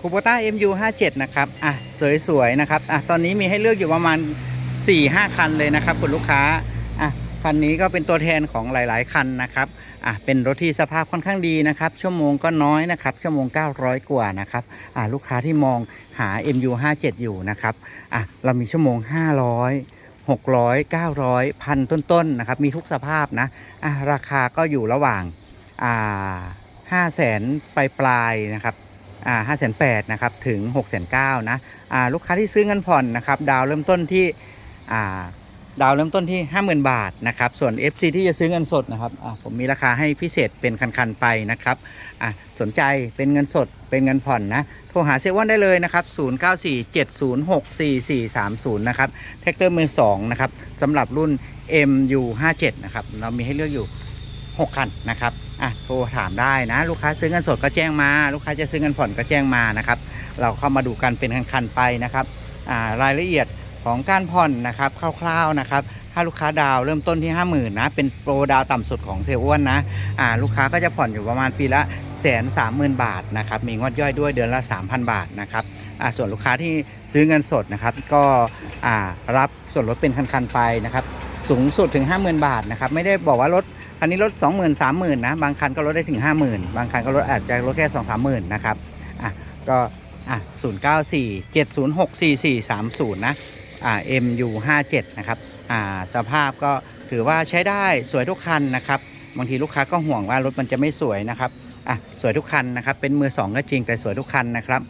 คูโบต้า MU57 นะครับ อะ สวยๆ นะครับ อะ ตอนนี้มีให้เลือกอยู่ประมาณ 4-5 คันเลยนะครับ คุณลูกค้า อะ คันนี้ก็เป็นตัวแทนของหลาย ๆ คันนะครับ อะ เป็นรถที่สภาพค่อนข้างดีนะครับ ชั่วโมงก็น้อยนะครับ ชั่วโมง 900 กว่านะครับ อะ ลูกค้าที่มองหา MU57 อยู่นะครับ อะ เรามีชั่วโมง 500 600 900พันต้น ๆ นะครับ มีทุกสภาพนะ อะ ราคาก็อยู่ระหว่าง อ่าห้าแสนปลายๆนะครับ อ่าห้าแสนแปดนะครับถึง6กแสนเก้านะอ่าลูกค้าที่ซื้อเงินผ่อนนะครับดาวเริ่มต้นที่อ่าดาวเริ่มต้นที่ 50,000 บาทนะครับส่วน FC ที่จะซื้อเงินสดนะครับอ่าผมมีราคาให้พิเศษเป็นคันๆไปนะครับอ่าสนใจเป็นเงินสดเป็นเงินผ่อนนะโทรหาเซเว่นได้เลยนะครับ 0947064430 นะครับแท็กเตอร์มือ2นะครับสำหรับรุ่น MU57 นะครับเรามีให้เลือกอยู่ 6 คันนะครับอะโทรถามได้นะ ลูกค้าซื้อเงินสดก็แจ้งมา ลูกค้าจะซื้อเงินผ่อนก็แจ้งมานะครับ เราเข้ามาดูกันเป็นคันๆไปนะครับอ่ารายละเอียดของการผ่อนนะครับคร่าวๆนะครับถ้าลูกค้าดาวเริ่มต้นที่ 50,000นะเป็นโปรดาวต่ำสุดของเซลล์อ้วนนะอ่าลูกค้าก็จะผ่อนอยู่ประมาณปีละแสนสามหมื่นบาทนะครับมีงวดย่อยด้วยเดือนละ 3,000 บาทนะครับอ่าส่วนลูกค้าที่ซื้อเงินสดนะครับก็อ่ารับส่วนลดเป็นคันๆไปนะครับสูงสุดถึง 50,000 บาทนะครับไม่ได้บอกว่ารถ คันนี้ลด 20,000 30,000นะ บางคันก็ลดได้ถึง 50,000 บางคันก็ลดอาจจะลดแค่ 2 30,000นะครับ อะ ก็อะ094 706 4430 นะ อ่า MU57 นะครับ อ่า สภาพก็ถือว่าใช้ได้สวยทุกคันนะครับ บางทีลูกค้าก็ห่วงว่ารถมันจะไม่สวยนะครับ อะ สวยทุกคันนะครับ เป็นมือสองก็จริงแต่สวยทุกคันนะครับ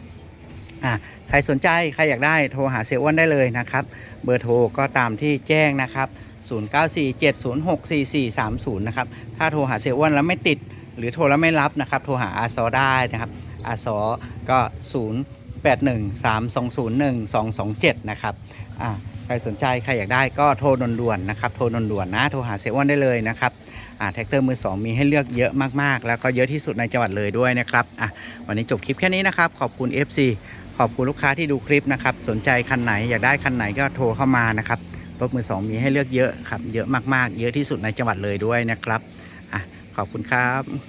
อะใครสนใจใครอยากได้โทรหาเซลอ้วนได้เลยนะครับ เบอร์โทรก็ตามที่แจ้งนะครับ 0947064430 นะครับ ถ้าโทรหาเซลอ้วนแล้วไม่ติด หรือโทรแล้วไม่รับนะครับ โทรหาอาซอได้นะครับอาซอก็ 0813201227 นะครับอ่าใครสนใจใครอยากได้ก็โทรด่วนๆนะครับ โทรด่วนๆนะ โทรหาเซลอ้วนได้เลยนะครับอ่าแท็กเตอร์มือ 2 มีให้เลือกเยอะมากๆ แล้วก็เยอะที่สุดในจังหวัดเลยด้วยนะครับอะวันนี้จบคลิปแค่นี้นะครับ ขอบคุณ FC ขอบคุณลูกค้าที่ดูคลิปนะครับ สนใจคันไหนอยากได้คันไหนก็โทรเข้ามานะครับรถมือสองมีให้เลือกเยอะครับ เยอะมากๆ เยอะที่สุดในจังหวัดเลยด้วยนะครับอะขอบคุณครับ